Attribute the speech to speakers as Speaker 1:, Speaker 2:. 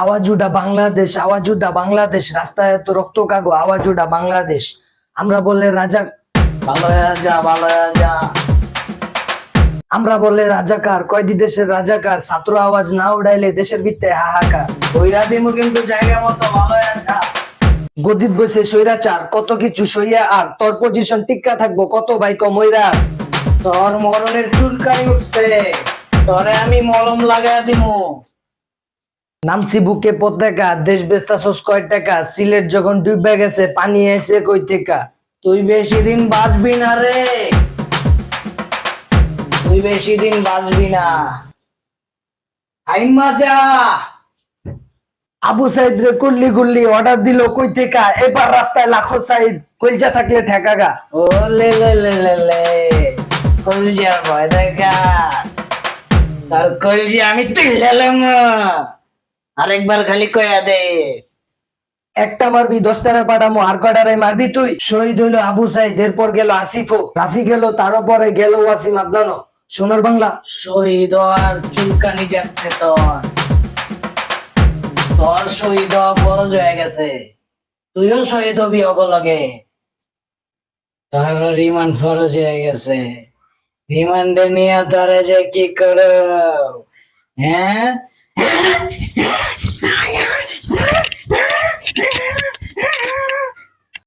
Speaker 1: আওয়াজ উঠা বাংলাদেশ, আওয়াজ উঠা বাংলাদেশ, রাস্তায় এত রক্ত কাগো, আওয়াজ উঠা বাংলাদেশ। আমরা বললে রাজা ভালো যা যা। আমরা বললে রাজাকার, কয়দি দেশের রাজাকার, ছাত্র আওয়াজ না উড়াইলে দেশের ভিত্তে হাহাকার।
Speaker 2: কইরা দিমু কিন্তু জায়গা মতো ভালো
Speaker 1: গদিত বসে সৈরাচার কত কিছু সইয়া আর, তোর পজিশন টিক্কা থাকব, কত ভাই কমইরা
Speaker 2: তোর মরণের চুলকানি উঠছে, তোরে আমি মলম লাগাই দিমু।
Speaker 1: নামছি বুকে পতাকা, দেশ বেস্তাছস কয় টাকা, সিলেট যখন ডুবে গেছে, পানি এসে কই টাকা
Speaker 2: তুই বেশি দিন বাঁচবি না রে। তুই বেশি দিন বাঁচবি না।
Speaker 1: আবু সাইদ রে কুল্লি গুল্লি অর্ডার দিল কই থেকে? এবার রাস্তায় লাখো সাইদ কইজা থাকলে ঠেকাগা
Speaker 2: ও লে লে লে লে লে, কলজা ভয় দেখাস। তার কলজি আমি তুললাম আরেকবার খালি কয়া দেস।
Speaker 1: একটা মারবি দশটারে পাঠামো আর কটারে মারবি তুই? শহীদ হইল আবু সাইদ এরপর গেল আসিফও রাফি গেল তার পরে গেল ওয়াসিম আদনানো সোনার বাংলা।
Speaker 2: শহীদ আর চুলকানি যাচ্ছে তোর। তোর শহীদ ফরজ হয়ে গেছে। তুইও শহীদ হবি অগলগে তোর রিমান্ড ফরজ হয়ে গেছে। রিমান্ডে নিয়ে তোরে যে কি করো হ্যাঁ?